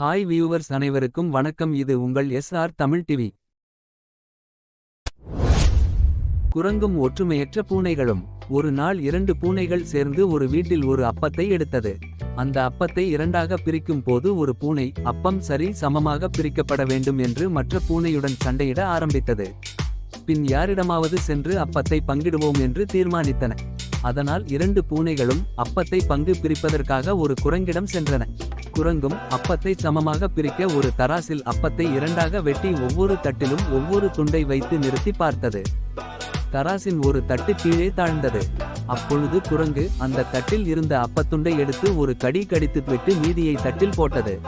Hi viewers அனைவருக்கும் வணக்கம். இது உங்கள் எஸ்ஆர் தமிழ் டிவி குரங்கும் ஒற்றுமையற்ற பூனைகளும் ஒரு நாள் இரண்டு பூனைகள் சேர்ந்து ஒரு வீட்டில் ஒரு அப்பத்தை எடுத்தது. அந்த அப்பத்தை இரண்டாக பிரிக்கும் போது ஒரு பூனை அப்பம் சரி சமமாக பிரிக்கப்பட வேண்டும் என்று மற்ற பூனையுடன் சண்டையிட ஆரம்பித்தது. பின் யாரிடமாவது சென்று அப்பத்தை பங்கிடுவோம் என்று தீர்மானித்தன. அதனால் இரண்டு பூனைகளும் அப்பத்தை பங்கு பிரிப்பதற்காக ஒரு குரங்கிடம் சென்றன. குரங்கும் அப்பத்தை சமமாக பிரிக்க ஒரு தராசில் அப்பத்தை இரண்டாக வெட்டி ஒவ்வொரு தட்டிலும் ஒவ்வொரு துண்டை வைத்து நிறுத்தி பார்த்தது. தராசின் ஒரு தட்டு கீழே தாழ்ந்தது. அப்பொழுது குரங்கு அந்த தட்டில் இருந்த அப்பத்துண்டை எடுத்து ஒரு கடி கடித்து விட்டு மீதியை தட்டில் போட்டது.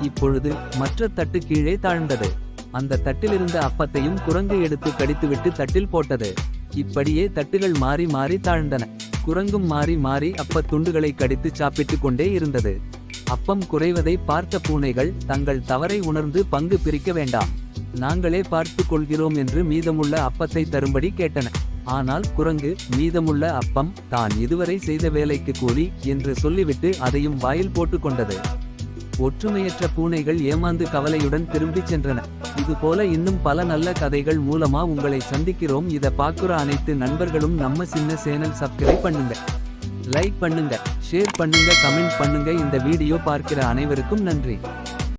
இப்பொழுது மற்ற தட்டு கீழே தாழ்ந்தது. அந்த தட்டிலிருந்த அப்பத்தையும் குரங்கு எடுத்து கடித்துவிட்டு தட்டில் போட்டது. இப்படியே தட்டுகள் மாறி மாறி தாழ்ந்தன. குரங்கும் மாறி மாறி அப்பத் துண்டுகளை கடித்து சாப்பிட்டுக் கொண்டே இருந்தது. அப்பம் குறைவதை பார்த்த பூனைகள் தங்கள் தவறை உணர்ந்து பங்கு பிரிக்க வேண்டாம். நாங்களே பார்த்துக் கொள்கிறோம் என்று மீதமுள்ள அப்பத்தை தரும்படி கேட்டன. ஆனால் குரங்கு மீதமுள்ள அப்பம் தான் இதுவரை செய்த வேலைக்கு கூலி என்று சொல்லிவிட்டு அதையும் வாயில் போட்டுக்கொண்டது ஒற்றுமையற்ற பூனைகள் ஏமாந்து கவலையுடன் திரும்பிச் சென்றன. இதுபோல இன்னும் பல நல்ல கதைகள் மூலமா உங்களை சந்திக்கிறோம். இத பாக்குற அனைத்து நண்பர்களும் நம்ம சின்ன சேனல் சப்ஸ்கிரைப் பண்ணுங்க. லைக் பண்ணுங்க ஷேர் பண்ணுங்க கமெண்ட் பண்ணுங்க. இந்த வீடியோ பார்க்கிற அனைவருக்கும் நன்றி.